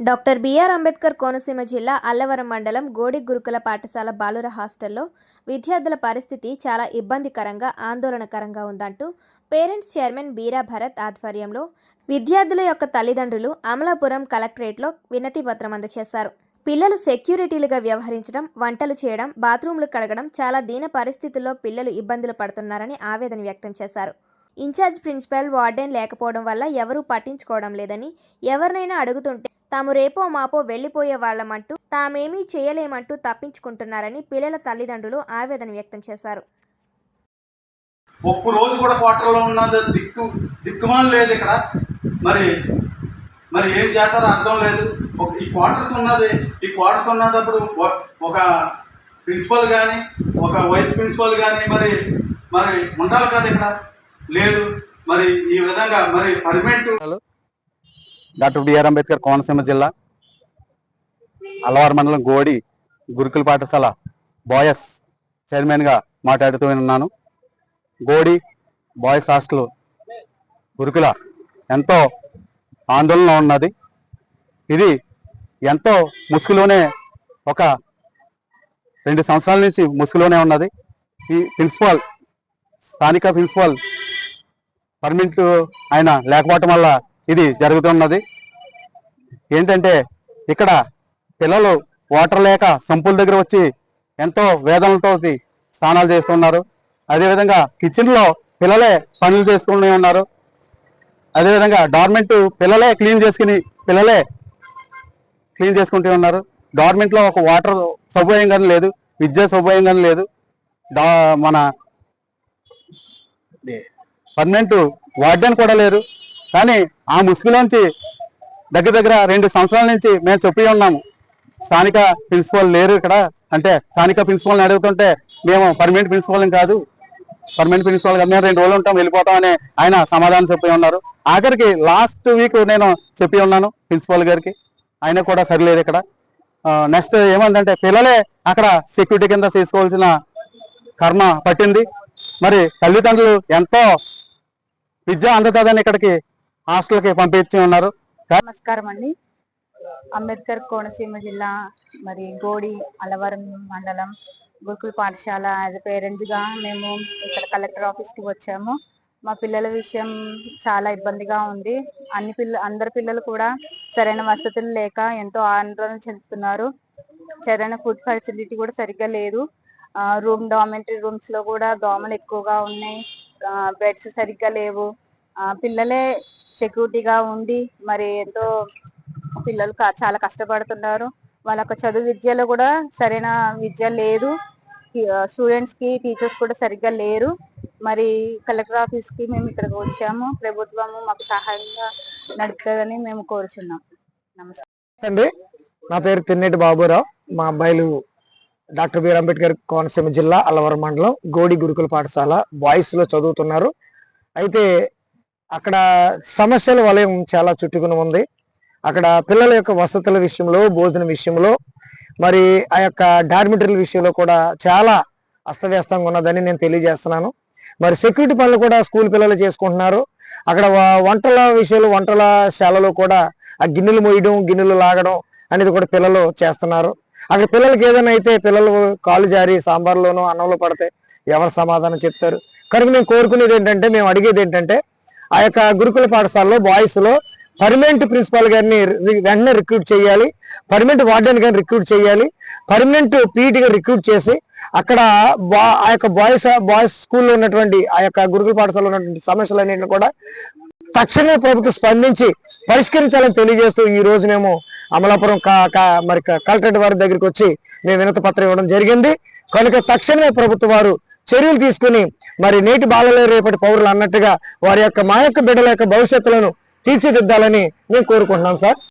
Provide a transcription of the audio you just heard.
Doctor BR Ambedkar Konaseema జిల్లా అల్లవరం మండలం గోడి గురుకుల పాఠశాల బాలుర హాస్టల్లో విద్యార్థుల పరిస్థితి చాలా ఇబ్బందికరంగా ఆందోళనకరంగా ఉందంటూ పేరెంట్స్ చైర్మన్ బీరా భరత్ ఆధ్వర్యంలో విద్యార్థుల యొక్క తల్లిదండ్రులు అమలాపురం కలెక్టరేట్లో వినతి పత్రం అందజేశారు. పిల్లలు సెక్యూరిటీలుగా వ్యవహరించడం వంటలు చేయడం బాత్రూంలు కడగడం చాలా దీన పరిస్థితుల్లో పిల్లలు ఇబ్బందులు పడుతున్నారని ఆవేదన వ్యక్తం చేశారు. ఇన్ఛార్జ్ ప్రిన్సిపల్ వార్డెన్ లేకపోవడం వల్ల ఎవరూ పట్టించుకోవడం లేదని ఎవరినైనా అడుగుతుంటే తాము రేపో మాపో వెళ్ళిపోయే వాళ్ళమంటూ తామేమీ చేయలేమంటూ తప్పించుకుంటున్నారని పిల్లల తల్లిదండ్రులు ఆవేదన వ్యక్తం చేశారు. ఒక్క రోజు కూడా ఉన్నది దిక్కు దిక్కుమాలు లేదు ఇక్కడ. మరి మరి ఏం చేస్తారో అర్థం లేదు. ఒక ఈ క్వార్టర్స్ ఉన్నది. ఈ క్వార్టర్స్ ఉన్నప్పుడు ఒక ప్రిన్సిపల్ కానీ ఒక వైస్ ప్రిన్సిపల్ కానీ మరి మరి ఉండాలి కదా ఇక్కడ? లేదు. మరి ఈ విధంగా మరి permanent doctor B R Ambedkar Konaseema జిల్లా అల్లవారు మండలం గోడి గురుకుల పాఠశాల బాయస్ చైర్మన్గా మాట్లాడుతూ ఉన్నాను. గోడి బాయ్స్ హాస్టల్ గురుకుల ఎంతో ఆందోళన ఉన్నది. ఇది ఎంతో ముసుగులోనే ఒక రెండు సంవత్సరాల నుంచి ముసుగులోనే ఉన్నది. ఈ ప్రిన్సిపాల్ స్థానిక ప్రిన్సిపాల్ పర్మనెంట్ ఆయన లేకపోవటం వల్ల ఇది జరుగుతున్నది. ఏంటంటే ఇక్కడ పిల్లలు వాటర్ లేక సంపుల దగ్గర వచ్చి ఎంతో వేదనలతో స్నానాలు చేస్తున్నారు. అదేవిధంగా కిచెన్లో పిల్లలే పనులు చేసుకుని ఉన్నారు. అదేవిధంగా డార్మెంట్ పిల్లలే క్లీన్ చేసుకుని పిల్లలే క్లీన్ చేసుకుంటూ ఉన్నారు. డార్మెంట్లో ఒక వాటర్ సౌకర్యం కానీ లేదు విద్యా సౌకర్యం కానీ లేదు. డా మన పర్మనెంట్ వార్డెన్ కూడా లేరు. కానీ ఆ ముసుగులోంచి దగ్గర దగ్గర రెండు సంవత్సరాల నుంచి మేము చెప్పి ఉన్నాము. స్థానిక ప్రిన్సిపల్ లేరు ఇక్కడ. అంటే స్థానిక ప్రిన్సిపల్ని అడుగుతుంటే మేము పర్మనెంట్ ప్రిన్సిపల్ని కాదు. పర్మనెంట్ ప్రిన్సిపల్ కాదు మేము రెండు రోజులు ఉంటాం వెళ్ళిపోతాం అని ఆయన సమాధానం చెప్పి ఉన్నారు. ఆఖరికి లాస్ట్ వీక్ నేను చెప్పి ఉన్నాను ప్రిన్సిపల్ గారికి. ఆయన కూడా సరిలేదు ఇక్కడ. నెక్స్ట్ ఏమందంటే పిల్లలే అక్కడ సెక్యూరిటీ కింద చేసుకోవాల్సిన కర్మ పట్టింది. మరి తల్లిదండ్రులు ఎంతో విద్య అందుతుందని ఇక్కడికి హాస్టల్కి పంపించి ఉన్నారు. నమస్కారం అండి అంబేద్కర్ కోనసీమ జిల్లా మరి గోడి అలవరం మండలం గురుకుల పాఠశాల యాజ్ పేరెంట్స్గా మేము ఇక్కడ కలెక్టర్ ఆఫీస్కి వచ్చాము. మా పిల్లల విషయం చాలా ఇబ్బందిగా ఉంది. అన్ని పిల్ల అందరి పిల్లలు కూడా సరైన వసతులు లేక ఎంతో ఆందోళన చెందుతున్నారు. సరైన ఫుడ్ ఫెసిలిటీ కూడా సరిగ్గా లేదు. రూమ్ డార్మెంటరీ రూమ్స్లో కూడా దోమలు ఎక్కువగా ఉన్నాయి. బెడ్స్ సరిగ్గా లేవు. పిల్లలే సెక్యూరిటీగా ఉండి మరి ఎంతో పిల్లలు చాలా కష్టపడుతున్నారు. వాళ్ళ యొక్క చదువు విద్యలో కూడా సరైన విద్య లేదు. స్టూడెంట్స్కి టీచర్స్ కూడా సరిగ్గా లేరు. మరి కలెక్టర్ ఆఫీస్కి మేము ఇక్కడికి వచ్చాము. ప్రభుత్వము మాకు సహాయంగా నడుపుతుందని మేము కోరుచున్నాం. నమస్కారం. అండి నా పేరు తిన్నేటి బాబురావు. మా అబ్బాయిలు డాక్టర్ బిఆర్ అంబేద్కర్ కోనసీమ జిల్లా అల్లవరం మండలం గోడి గురుకుల పాఠశాల బాయ్స్లో చదువుతున్నారు. అయితే అక్కడ సమస్యల వలయం చాలా చుట్టుకుని ఉంది. అక్కడ పిల్లల యొక్క వసతుల విషయంలో భోజన విషయంలో మరి ఆ యొక్క డార్మిటరీల విషయంలో కూడా చాలా అస్తవ్యస్తంగా ఉన్నదని నేను తెలియజేస్తున్నాను. మరి సెక్యూరిటీ పనులు కూడా స్కూల్ పిల్లలు చేసుకుంటున్నారు. అక్కడ వంటల విషయాలు వంటల శాలలో కూడా ఆ గిన్నెలు మోయడం గిన్నెలు లాగడం అనేది కూడా పిల్లలు చేస్తున్నారు. అక్కడ పిల్లలకి ఏదైనా అయితే పిల్లలు కాలు జారి సాంబార్లోనూ అన్నంలో పడితే ఎవరు సమాధానం చెప్తారు? కనుక మేము కోరుకునేది ఏంటంటే మేము అడిగేది ఏంటంటే ఆ యొక్క గురుకుల పాఠశాలలో బాయ్స్లో పర్మనెంట్ ప్రిన్సిపాల్ గారిని వెంటనే రిక్రూట్ చేయాలి. పర్మనెంట్ వార్డెన్ గారిని రిక్రూట్ చేయాలి. పర్మనెంట్ పీఈటీగా రిక్రూట్ చేసి అక్కడ బా- ఆ యొక్క బాయ్స్ బాయ్స్ స్కూల్లో ఉన్నటువంటి ఆ యొక్క గురుకుల పాఠశాలలో ఉన్నటువంటి సమస్యలు అనేవి కూడా తక్షణమే ప్రభుత్వం స్పందించి పరిష్కరించాలని తెలియజేస్తూ ఈ రోజు మేము అమలాపురం కా- కా- మరి కలెక్టరేట్ వారి దగ్గరికి వచ్చి మేము వినతి పత్రం ఇవ్వడం జరిగింది. కనుక తక్షణమే ప్రభుత్వ వారు చర్యలు తీసుకుని మరి నేటి బాలలే రేపటి పౌరులు అన్నట్టుగా వారి యొక్క మా యొక్క బిడ్డల యొక్క భవిష్యత్తులను తీర్చిదిద్దాలని మేము కోరుకుంటున్నాం సార్.